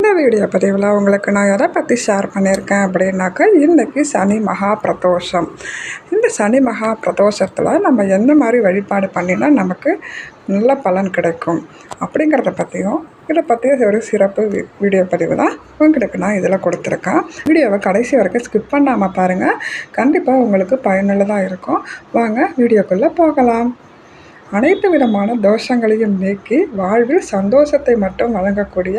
இந்த வீடியோ பதிவில் உங்களுக்கு நான் எதை பற்றி ஷேர் பண்ணியிருக்கேன் அப்படின்னாக்கா இன்றைக்கி சனி மகா பிரதோஷம். இந்த சனி மகா பிரதோஷத்தில் நம்ம எந்த மாதிரி வழிபாடு பண்ணினா நமக்கு நல்ல பலன் கிடைக்கும் அப்படிங்கிறத பற்றியும் இதை பற்றிய ஒரு சிறப்பு வீடியோ பதிவு தான் உங்களுக்கு நான் இதில் கொடுத்துருக்கேன். வீடியோவை கடைசி வரைக்கும் ஸ்கிப் பண்ணாமல் பாருங்கள் கண்டிப்பாக உங்களுக்கு பயனுள்ளதாக இருக்கும். வாங்க வீடியோக்குள்ளே போகலாம். அனைத்து விதமான தோஷங்களையும் நீக்கி வாழ்வில் சந்தோஷத்தை மட்டும் வழங்கக்கூடிய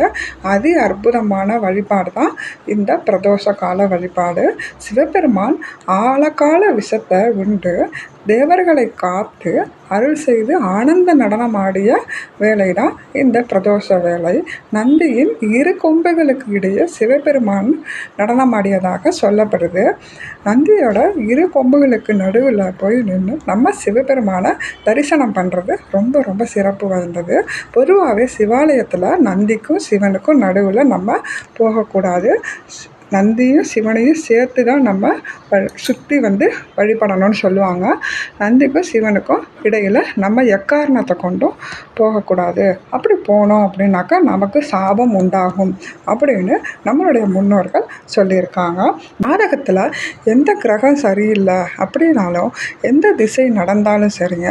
அதி அற்புதமான வழிபாடு தான் இந்த பிரதோஷ கால வழிபாடு. சிவபெருமான் ஆழகால விஷத்தை உண்டு. தேவர்களை காத்து அருள் செய்து ஆனந்த நடனமாடிய வேலை தான் இந்த பிரதோஷ வேலை நந்தியின் இரு கொம்புகளுக்கு இடையே சிவபெருமான் நடனமாடியதாக சொல்லப்படுது. நந்தியோட இரு கொம்புகளுக்கு நடுவில் போய் நின்று நம்ம சிவபெருமானை தரிசனம் பண்ணுறது ரொம்ப ரொம்ப சிறப்பு வாய்ந்தது. பொதுவாகவே சிவாலயத்தில் நந்திக்கும் சிவனுக்கும் நடுவில் நம்ம போகக்கூடாது. நந்தியும் சிவனையும் சேர்த்து தான் நம்ம சுற்றி வந்து வழிபடணும்னு சொல்லுவாங்க. நந்திக்கும் சிவனுக்கும் இடையில் நம்ம எக்காரணத்தை கொண்டும் போகக்கூடாது. அப்படி போனோம் அப்படின்னாக்கா நமக்கு சாபம் உண்டாகும் அப்படின்னு நம்மளுடைய முன்னோர்கள் சொல்லியிருக்காங்க. நாடகத்தில் எந்த கிரகம் சரியில்லை அப்படின்னாலும் எந்த திசை நடந்தாலும் சரிங்க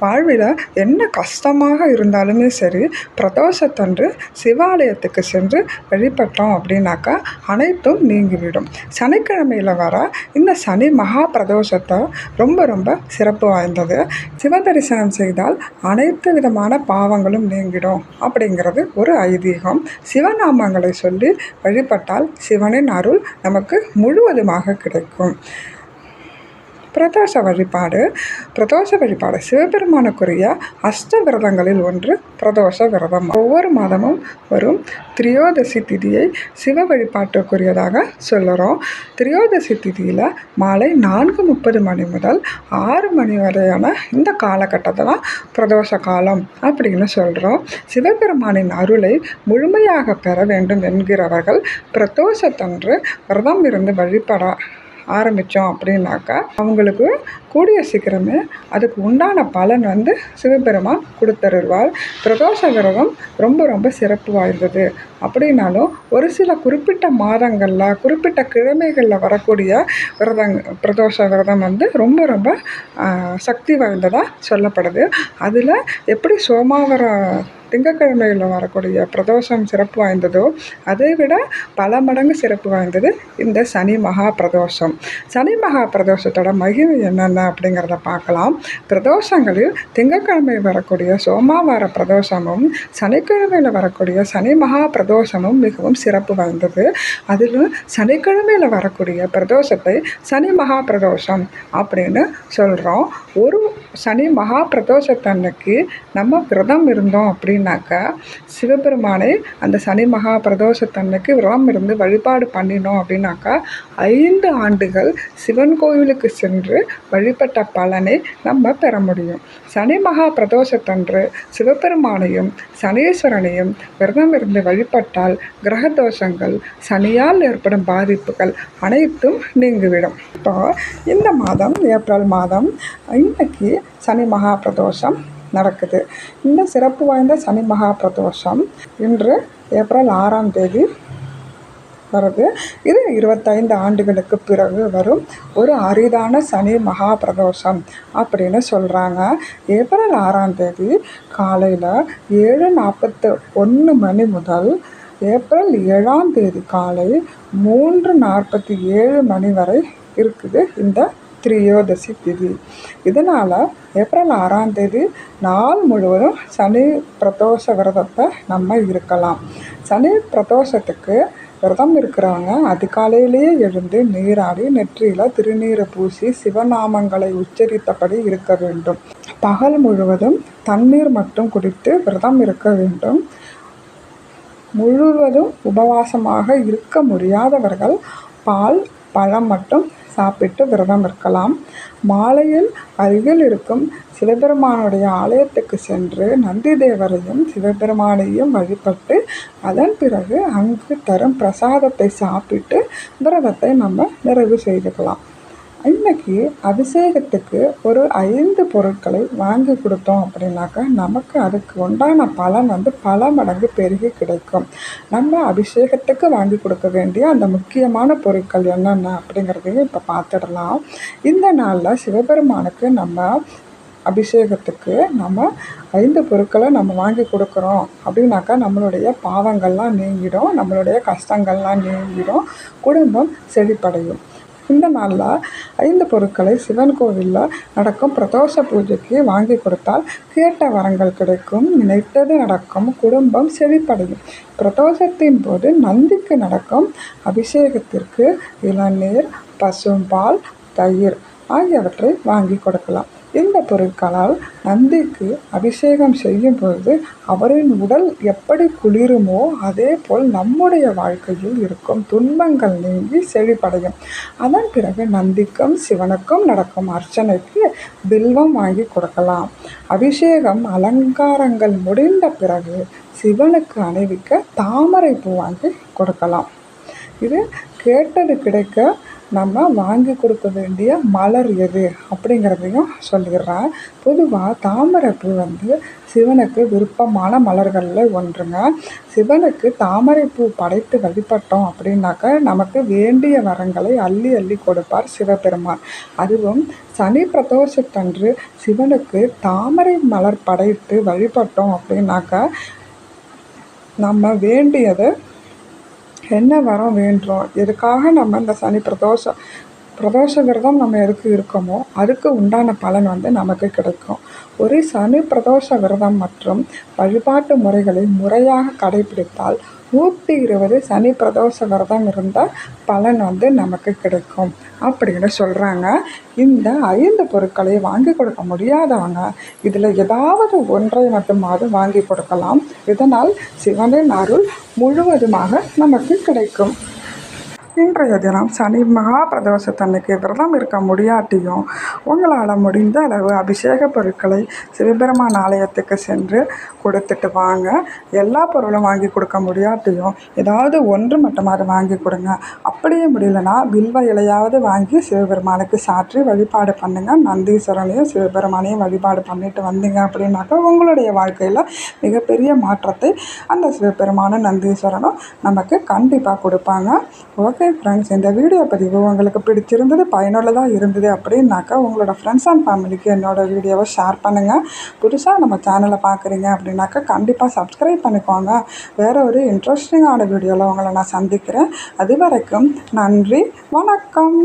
வாழ்வில் என்ன கஷ்டமாக இருந்தாலுமே சரி பிரதோஷத்தன்று சிவாலயத்துக்கு சென்று வழிபட்டோம் அப்படின்னாக்கா அனைத்தும் நீங்கிவிடும். சனிக்கிழமையில் வர இந்த சனி மகா பிரதோஷத்தை ரொம்ப ரொம்ப சிறப்பு வாய்ந்தது. சிவ தரிசனம் செய்தால் அனைத்து விதமான பாவங்களும் நீங்கிடும் அப்படிங்கிறது ஒரு ஐதீகம். சிவநாமங்களை சொல்லி வழிபட்டால் சிவனின் அருள் நமக்கு முழுவதுமாக கிடைக்கும். பிரதோஷ வழிபாடு பிரதோஷ வழிபாடு. சிவபெருமானுக்குரிய அஷ்ட விரதங்களில் ஒன்று பிரதோஷ விரதம். ஒவ்வொரு மாதமும் வரும் திரியோதசி திதியை சிவ வழிபாட்டுக்குரியதாக சொல்லுறோம். திரியோதசி திதியில் மாலை நான்கு முப்பது மணி முதல் ஆறு மணி வரையான இந்த காலகட்டத்தை தான் பிரதோஷ காலம் அப்படின்னு சொல்கிறோம் சிவபெருமானின் அருளை முழுமையாக பெற வேண்டும் என்கிறவர்கள் பிரதோஷத்தன்று விரதம் இருந்து வழிபட ஆரம்பித்தோம் அப்படின்னாக்கா அவங்களுக்கு கூடிய சீக்கிரமே அதுக்கு உண்டான பலன் வந்து சிவபெருமான் கொடுத்தருள்வார். பிரதோஷ விரதம் ரொம்ப ரொம்ப சிறப்பு வாய்ந்தது. அப்படின்னாலும் ஒரு சில குறிப்பிட்ட மாதங்களில் குறிப்பிட்ட கிழமைகளில் வரக்கூடிய விரதங் பிரதோஷ விரதம் வந்து ரொம்ப ரொம்ப சக்தி வாய்ந்ததாக சொல்லப்படுது. அதில் எப்படி சோமாவர திங்கக்கிழமையில் வரக்கூடிய பிரதோஷம் சிறப்பு வாய்ந்ததோ அதை விட பல மடங்கு சிறப்பு வாய்ந்தது இந்த சனி மகா பிரதோஷம். சனி மகா பிரதோஷத்தோட மகிமை என்னென்ன அப்படிங்கிறத பார்க்கலாம். பிரதோஷங்களில் திங்கட்கிழமை வரக்கூடிய சோமாவார பிரதோஷமும் சனிக்கிழமையில் வரக்கூடிய சனி மகா பிரதோஷமும் மிகவும் சிறப்பு வாய்ந்தது. அதிலும் சனிக்கிழமையில் வரக்கூடிய பிரதோஷத்தை சனி மகா பிரதோஷம் அப்படின்னு சொல்கிறோம் ஒரு சனி மகா பிரதோஷத்தன்னைக்கு நம்ம விரதம் இருந்தோம் அப்படின்னு அப்படின்னாக்கா சிவபெருமானை அந்த சனி மகா பிரதோஷத்தன்னைக்கு விரதம் இருந்து வழிபாடு பண்ணினோம் அப்படின்னாக்கா ஐந்து ஆண்டுகள் சிவன் கோவிலுக்கு சென்று வழிபட்ட பலனை நம்ம பெற முடியும். சனி மகா பிரதோஷத்தன்று சிவபெருமானையும் சனீஸ்வரனையும் விரதம் இருந்து வழிபட்டால் கிரக தோஷங்கள் சனியால் ஏற்படும் பாதிப்புகள் அனைத்தும் நீங்கிவிடும். இப்போ இந்த மாதம் ஏப்ரல் மாதம் இன்னைக்கு சனி மகா பிரதோஷம். நடக்குது. இந்த சிறப்பு வாய்ந்த சனி மகா பிரதோஷம் இன்று ஏப்ரல் ஆறாம் தேதி வருது. இது இருபத்தைந்து ஆண்டுகளுக்கு பிறகு வரும் ஒரு அரிதான சனி மகா பிரதோஷம் அப்படின்னு சொல்கிறாங்க ஏப்ரல் ஆறாம் தேதி காலையில் ஏழு நாற்பத்து ஒன்று மணி முதல் ஏப்ரல் ஏழாம் தேதி காலை மூன்று நாற்பத்தி ஏழு மணி வரை இருக்குது இந்த திரியோதசி திதி. இதனால் ஏப்ரல் ஆறாம் தேதி நாள் முழுவதும் சனி பிரதோஷ விரதத்தை நம்ம இருக்கலாம். சனி பிரதோஷத்துக்கு விரதம் இருக்கிறவங்க அதிகாலையிலேயே எழுந்து நீராடி நெற்றியில் திருநீரை பூசி சிவநாமங்களை உச்சரித்தபடி இருக்க வேண்டும். பகல் முழுவதும் தண்ணீர் மட்டும் குடித்து விரதம் இருக்க வேண்டும். முழுவதும் உபவாசமாக இருக்க முடியாதவர்கள் பால் பழம் மட்டும் சாப்பிட்டு விரதம் இருக்கலாம். மாலையில் அருகில் இருக்கும் சிவபெருமானுடைய ஆலயத்துக்கு சென்று நந்தி தேவரையும் சிவபெருமானையும் வழிபட்டு அதன் பிறகு அங்கு தரும் பிரசாதத்தை சாப்பிட்டு விரதத்தை நம்ம நிறைவு செய்துக்கலாம். இன்னைக்கு அபிஷேகத்துக்கு ஒரு ஐந்து பொருட்களை வாங்கி கொடுத்தோம் அப்படின்னாக்கா நமக்கு அதுக்கு உண்டான பலன் வந்து பல மடங்கு பெருகி கிடைக்கும். நம்ம அபிஷேகத்துக்கு வாங்கி கொடுக்க வேண்டிய அந்த முக்கியமான பொருட்கள் என்னென்ன அப்படிங்கிறதையும் இப்போ பார்த்துடலாம். இந்த நாளில் சிவபெருமானுக்கு நம்ம அபிஷேகத்துக்கு நம்ம ஐந்து பொருட்களை நம்ம வாங்கி கொடுக்குறோம். அப்படின்னாக்கா நம்மளுடைய பாவங்கள்லாம் நீங்கிடும் நம்மளுடைய கஷ்டங்கள்லாம் நீங்கிடும் குடும்பம் செழிப்படையும். இந்த நாளில் ஐந்து பொருட்களை சிவன் கோவிலில் நடக்கும் பிரதோஷ பூஜைக்கு வாங்கி கொடுத்தால் கேட்ட வரங்கள் கிடைக்கும். நினைத்தது நடக்கும். குடும்பம் செழிப்படையும். பிரதோஷத்தின் போது நந்திக்கு நடக்கும் அபிஷேகத்திற்கு இளநீர் பசும்பால் தயிர் ஆகியவற்றை வாங்கி கொடுக்கலாம். இந்த பொருட்களால் நந்திக்கு அபிஷேகம் செய்யும் பொழுது அவரின் உடல் எப்படி குளிருமோ அதே போல் நம்முடைய வாழ்க்கையில் இருக்கும் துன்பங்கள் நீங்கி செழிப்படையும். அதன் பிறகு நந்திக்கும் சிவனுக்கும் நடக்கும் அர்ச்சனைக்கு பில்வம் வாங்கி கொடுக்கலாம். அபிஷேகம் அலங்காரங்கள் முடிந்த பிறகு சிவனுக்கு அணிவிக்க தாமரை பூ வாங்கி கொடுக்கலாம். இது கேட்டது கிடைக்க நம்ம வாங்கி கொடுக்க வேண்டிய மலர் எது அப்படிங்கிறதையும் சொல்லிடுறேன். பொதுவாக தாமரைப்பூ வந்து சிவனுக்கு விருப்பமான மலர்களில் ஒன்றுங்க. சிவனுக்கு தாமரைப்பூ படைத்து வழிபட்டோம் அப்படின்னாக்க நமக்கு வேண்டிய வரங்களை அள்ளி அள்ளி கொடுப்பார் சிவபெருமான். அதுவும் சனி பிரதோஷத்தன்று சிவனுக்கு தாமரை மலர் படைத்து வழிபட்டோம் அப்படின்னாக்க நம்ம வேண்டியதை என்ன வரம் வேண்டும் எதுக்காக நம்ம இந்த சனி பிரதோஷம் பிரதோஷ விரதம் நம்ம எதுக்கு இருக்கோமோ அதுக்கு உண்டான பலன் வந்து நமக்கு கிடைக்கும். ஒரு சனி பிரதோஷ விரதம் மற்றும் வழிபாட்டு முறைகளை முறையாக கடைபிடித்தால் நூற்றி இருபது சனி பிரதோஷ விரதம் இருந்தால் பலன் வந்து நமக்கு கிடைக்கும் அப்படின்னு சொல்கிறாங்க இந்த ஐந்து பொருட்களை வாங்கி கொடுக்க முடியாதவங்க இதில் ஏதாவது ஒன்றை மட்டுமாவது வாங்கி கொடுக்கலாம். இதனால் சிவனின் அருள் முழுவதுமாக நமக்கு கிடைக்கும். இன்றைய தினம் சனி மகா பிரதோஷத்தன்னைக்கு விரதம் இருக்க முடியாட்டியும் உங்களால் முடிந்த அளவு அபிஷேக பொருட்களை சிவபெருமான் ஆலயத்துக்கு சென்று கொடுத்துட்டு வாங்க. எல்லா பொருளும் வாங்கி கொடுக்க முடியாட்டியும் ஏதாவது ஒன்று மட்டுமாவது வாங்கி கொடுங்க. அப்படியே முடியலன்னா வில்வ இலையாவது வாங்கி சிவபெருமானுக்கு சாற்றி வழிபாடு பண்ணுங்கள் நந்தீஸ்வரனையும் சிவபெருமானையும் வழிபாடு பண்ணிட்டு வந்தீங்க அப்படின்னாக்கா உங்களுடைய வாழ்க்கையில் மிகப்பெரிய மாற்றத்தை அந்த சிவபெருமான நந்தீஸ்வரனும் நமக்கு கண்டிப்பாக கொடுப்பாங்க. ஓகே ஃப்ரெண்ட்ஸ் இந்த வீடியோ பதிவு உங்களுக்கு பிடிச்சிருந்தது பயனுள்ளதாக இருந்தது அப்படின்னாக்கா உங்களோட ஃப்ரெண்ட்ஸ் அண்ட் ஃபேமிலிக்கு என்னோடய வீடியோவை ஷேர் பண்ணுங்கள் புதுசாக நம்ம சேனலை பார்க்குறீங்க அப்படின்னாக்கா கண்டிப்பாக சப்ஸ்கிரைப் பண்ணிக்கோங்க. வேறு ஒரு இன்ட்ரெஸ்டிங்கான வீடியோவில் உங்களை நான் சந்திக்கிறேன். அது வரைக்கும் நன்றி வணக்கம்.